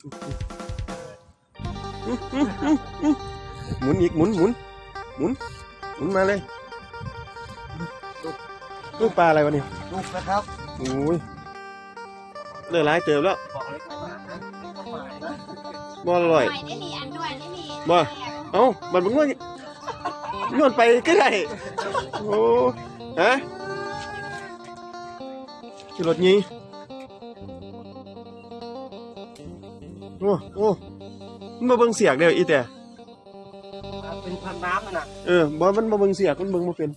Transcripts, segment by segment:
หมุนอีกหมุนหมุนหมุนหมุนมาเลยลูกปลาอะไรวะเนี่ยลูกนะครับโอ้ยเลือดร้ายเติมแล้วบอกเลยครับว่าต้องหมายนะบ่อร่อยหน่อยได้มีอันด้วยได้มีบ่เอ้ามันมันง่วงย้อนไปก็ได้โอ้ฮะขี่รถนี้ โอ้โอ้มันมาเบิ่งเสียกเดียวอีแต่เป็นพันน้ำนะเออบ่มันมาเบิ่งเสียกมันเบิ่งมาเป็น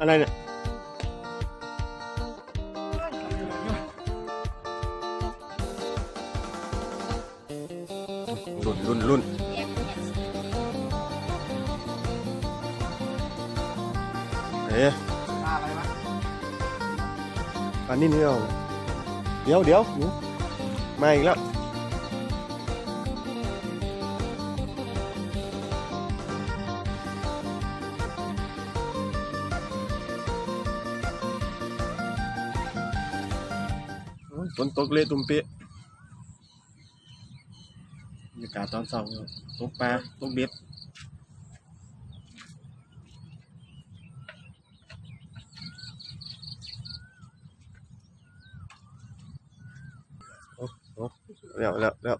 อะไรเนี่ยรุ่นรุ่นรุ่นเรียกเรียกเอ๊ะปลาอะไรวะอันนี้นี่เอาเดี๋ยวเดี๋ยวหนูมาอีกแล้ว ตกเลยตุ้มเป๊ะบรรยากาศตอนเช้าตกปลาตกเบ็ดแล้วแล้วแล้ว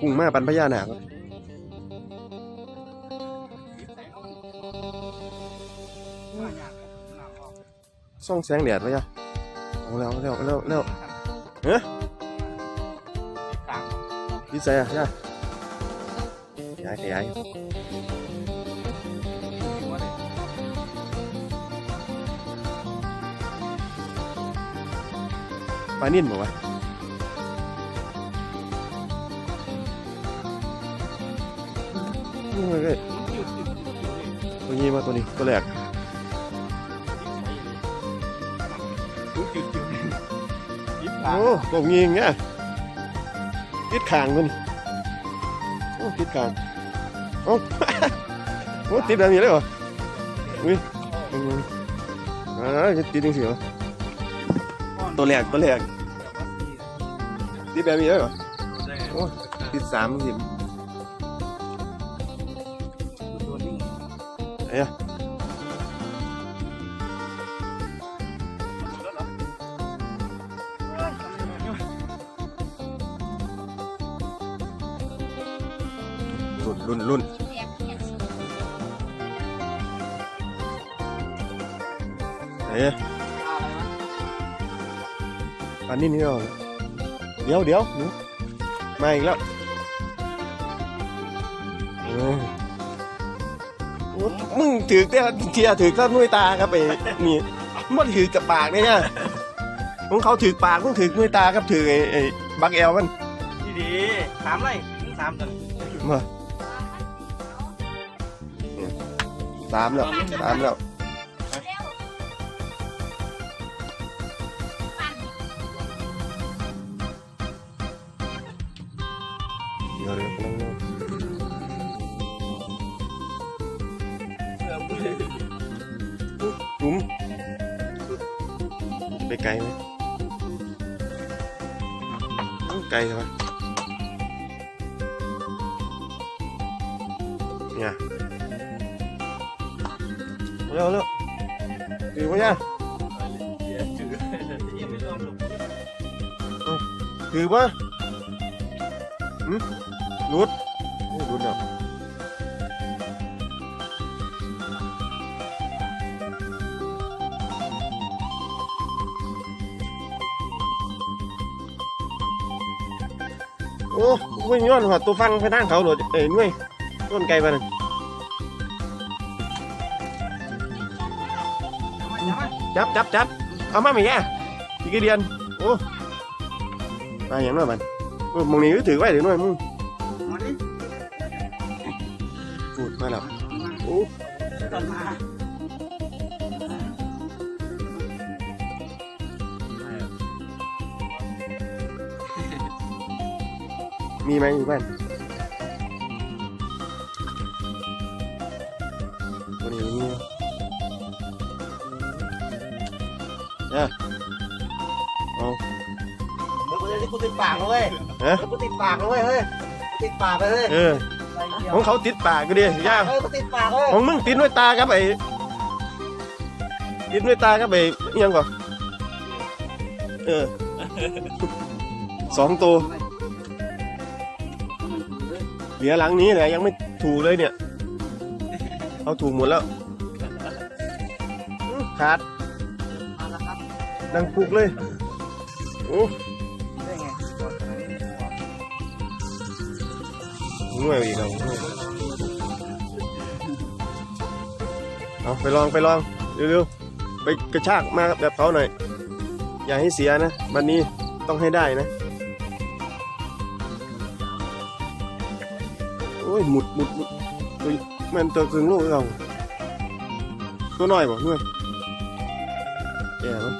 กุ้งมาปันพญานาค ส่องแสงแดดไว้จ้ะเอาแล้วเอาแล้วเอาแล้วเอาแล้วเฮ้ยดีใจอะย่าขยายขยายปลานิ่นบอกว่านี่เลย ตัวนี้มาตัวนี้ตัวแรกโอ้กบยิงเนี่ยติดขางมันโอ้ติดขางโอ้โอ้ติดแบบนี้เลยเหรออุ้ยอืมอ่าจะติดจริงสิเหรอตัวแรกตัวแรกติดแบบนี้เลยเหรอโอ้ติดสามสิบ เอ้ยรุ่นรุ่นรุ่นเรียกเรียกเอ้ยอันนี้นี่เอาเดี๋ยวเดี๋ยวหนูมาอีกแล้วเออโอ้ มึงถือแต่เทียถือก็นุ้ยตาครับไอ้นี่มันถือกับปากเนี่ยนะของเขาถือปากมึงถือนุ้ยตาครับถือไอ้ไอ้บักแอลมันดีดีสามไรสามตัวมาสามแล้วสามแล้ว ไปไกลไหมอู้ไกลใช่ปะเนี่ยเร็วเร็วถือไว้ยังถือว่าหืมรุด โอ้ไม่ย้อนหัวตัวฟังไปทางเขาโหลดเอ้ยหน่วยต้นไกลไปนั่นจับจับจับเอามาไหมแกอีกกี่เดือนโอ้มาอย่างน้อยมันโอ้มองนี้ก็ถือไว้เดี๋ยวหน่อยมึงพูดมาแล้วโอ้ มามีไหมอยู่บ้านตัวนี้มีเนี่ยเอาเมื่อกี้กูติดปากเลยเว้ยฮะกูติดปากเลยเว้ยเฮ้ยกูติดปากเลยเฮ้ยเออ ของเขาติดปากก็ดีย่าเฮ้ยกูติดปากเลยของมึงติดด้วยตาครับไอ้ติดด้วยตาครับไอ้อิหยังก่อนเออสองตัว เหลือหลังนี้แหละยังไม่ถูเลยเนี่ย เอาถูหมดแล้วขาดเอาละครับดังปุกเลยโอ้ง่วยอีกแล้วเอาไปลองไปลองเร็วๆไปกระชากมาแบบเขาหน่อย อย่าให้เสียนะ วันนี้ต้องให้ได้นะ โอ้ยหมุดหมุดหมุดตัวมันตัวครึ่งลูกเราตัวน้อยบ่ด้วยแย่มั้ย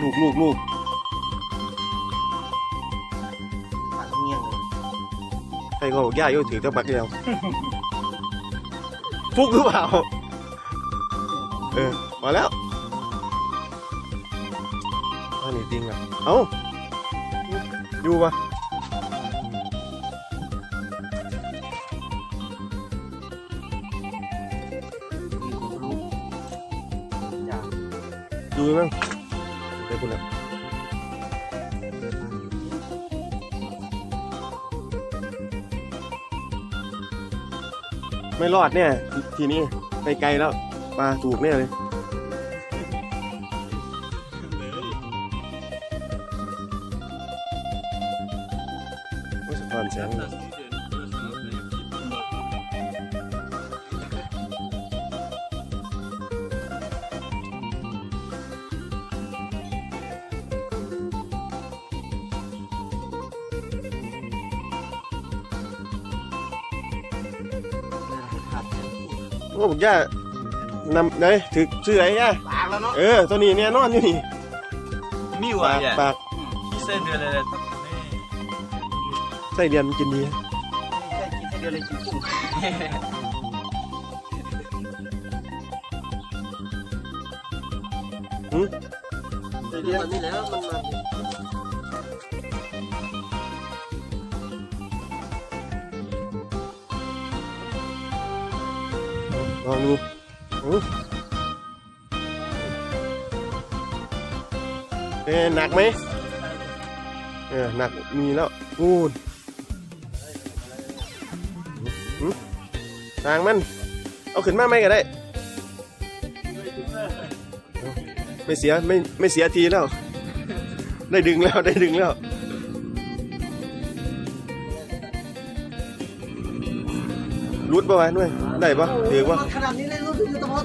ลูกลูกลูกปากเงี้ยงเลยใครก็บอกย่าโยถือเจ้าปักเดียวฟุกหรือเปล่า เออ มาแล้วอันนี้จริงอะเอ้า อยู่ปะ อยู่มั้งเดี๋ยวคุณอะไม่รอดเนี่ย ทีนี้ไปไกลแล้วปลาถูกแน่เลยโอ้ยสะท้อนแสงเลย โอ้บอกย่านำไหนถือชื่ออะไรย่าปากแล้วเนาะเออ ตัวนี้เนี่ยนอนอยู่นี่มีปาว่ะกเนี่ยปากพี่เส้นเดือนอะไรต้องแม่ไส้เดือนมันกินดีใช่กินแค่เดียวเลยกินกุ้งเดี๋ยวนี้แล้วมันมา ลองดูอู้เอ๊หนักไหมเออหนักมีแล้วกูดหืมทางมัน เอาขึ้นมาไหมก็ได้ ไม่เสียไม่ไม่เสียทีแล้ว ได้ดึงแล้วได้ดึงแล้ว รุดปะวะด้วยได้ปะถือปะขนาดนี้เลยรู้ถึงตะมด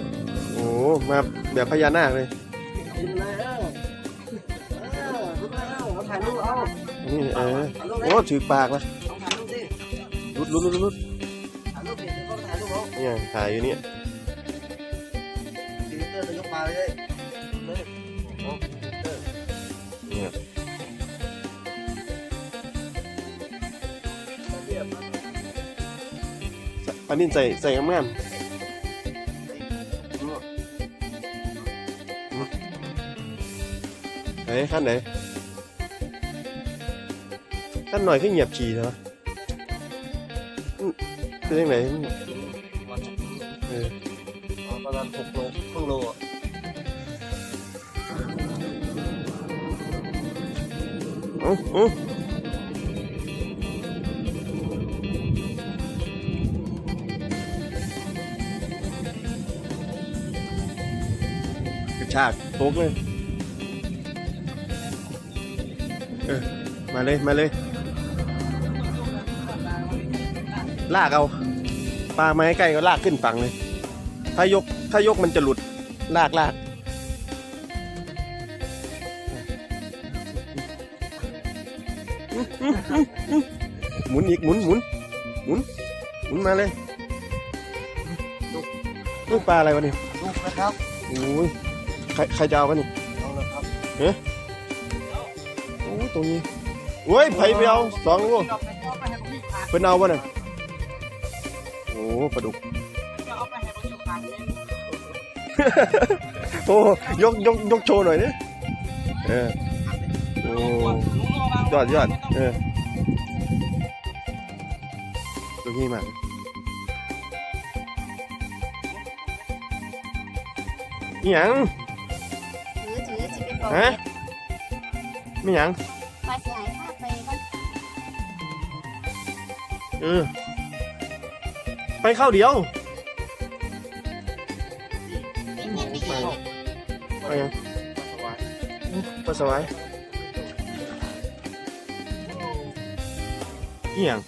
โอ้มาแบบพญานาคเลยกินเลยเออเออรู้แล้วเอาถ่ายรูปเอานี่เออโอ้ถือปากละเอาถ่ายรูปสิรุดรุดรุดรุดถ่ายรูปสิต้องถ่ายรูปเอาเนี่ยถ่ายอยู่เนี่ยดีเตอร์ไปยกมาเลยเลย ปลานิ่นใส่ใส่งามๆไหนขั้นไหนขั้นหน่อยขึ้นเหยียบขี่เหรออืมเป็นยังไงเออประมาณหกโลครึ่งโลอะเอาเอ ระชากโต๊กเลยเออมาเลย มาเลย ลากเอา ปลาไม้ใกล้ก็ลากขึ้นฝั่งเลย ถ้ายก ถ้ายกมันจะหลุด ลากลากหมุนอีกหมุนหมุนหมุนหมุนมาเลย ลูกปลาอะไรวะเนี่ยลูกนะครับโอ้ยใครใครจะเอาวะนี่เอาละครับโอ้ยตรงนี้โอ้ยไผไปเอาสองลูกเพิ่นเอาวะน่ะโอ้ปลาดุกโอ้ยกยกยกโชว์หน่อยนี่เออโอ้ยอดยอดเออตัวนี้มากนี่หยัง ฮะไม่หยังว่าจะให้พาไปมันเออ ไปเข้าเดียว เป็นเงินดีไปยังปัสสาวะนี่หยัง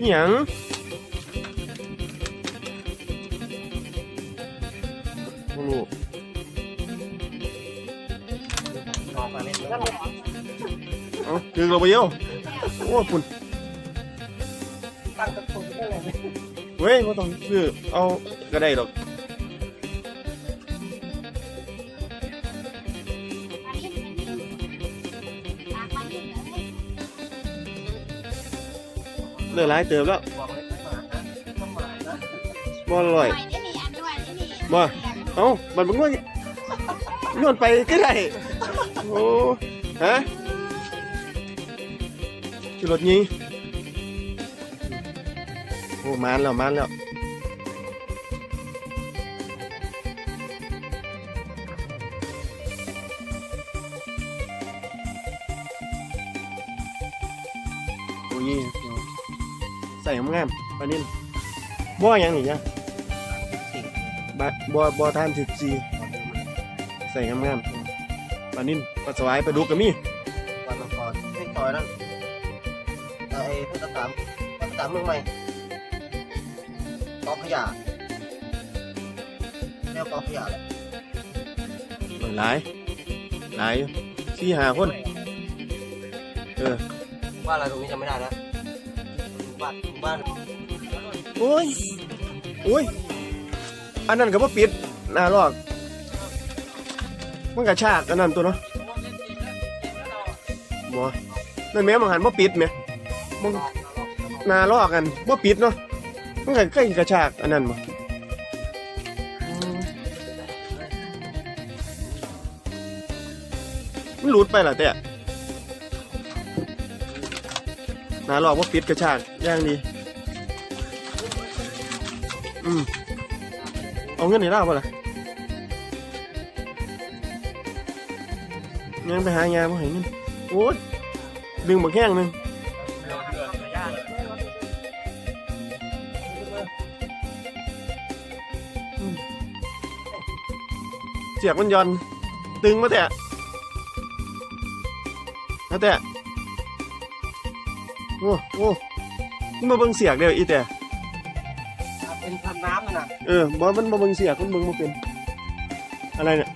นี่หยังไม่รู้ เอาคือเราไปเยี่ยวโอ้คุณตั้งกระตุ้นได้เลยเว้ยไม่ต้องซื้อเอาก็ได้ดอกอันนี้เป็นเงินปากเลือกหลายเติมแล้วบอกเลยไม่หมานะต้องหมานะบ่อร่อยหน่อยได้นี่อันด้วยได้นี่บ่เอ้ามันมันนวดนไปก็ได้โอ้ฮะ คือรถนี้โอ้มานแล้วมานแล้วโอ้ยใส่งามๆปลานิ่นบ่อยังนี่จ้ะบะบ่บ่ทานสิบสี่ใส่งามๆปลานิ่นปลาสวายปลาดุกก็มีวันละครให้ต่อยนั่น ไอ้พุทธสามพุทธสามเมืองใหม่กองขยะเรียกกองขยะเลยหลายหลายอยู่สี่ห้าคน เออบ้านอะไรตรงนี้จำไม่ได้นะบ้านบ้านโอ้ยโอ้ยอันนั้นก็บ่ปิดหน้าลอกมันกระชากอันนั้นตัวเนาะบ่นั่นแม่มังหันบ่ปิดแหม มึงนาลอกกันบ่ปิดเนาะมันก็ใกล้กระชากอันนั้นบ่มมันหลุดไปล่ะแต่นาลอกบ่ปิดกระชากอย่างดีอืมเอาเงินไหนเล่าป่ล่ะยังไปหายาบ่เห็นเงินโอ้ยดึงบักแห้งหนึง เสียกมันหย่อน ตึงมาแต่มาแต่โอ้โอ้นี่มาเบิ่งเสียกเดียวอีแต่เป็นพันน้ำนะเออบ่มันบ่เบิ่งเสียคุณเบิ่งบ่เป็น อะไรเนี่ย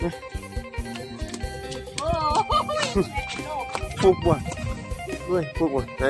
โอ้โหฟุกว่ะเฮ้ยฟุกว่ะไหน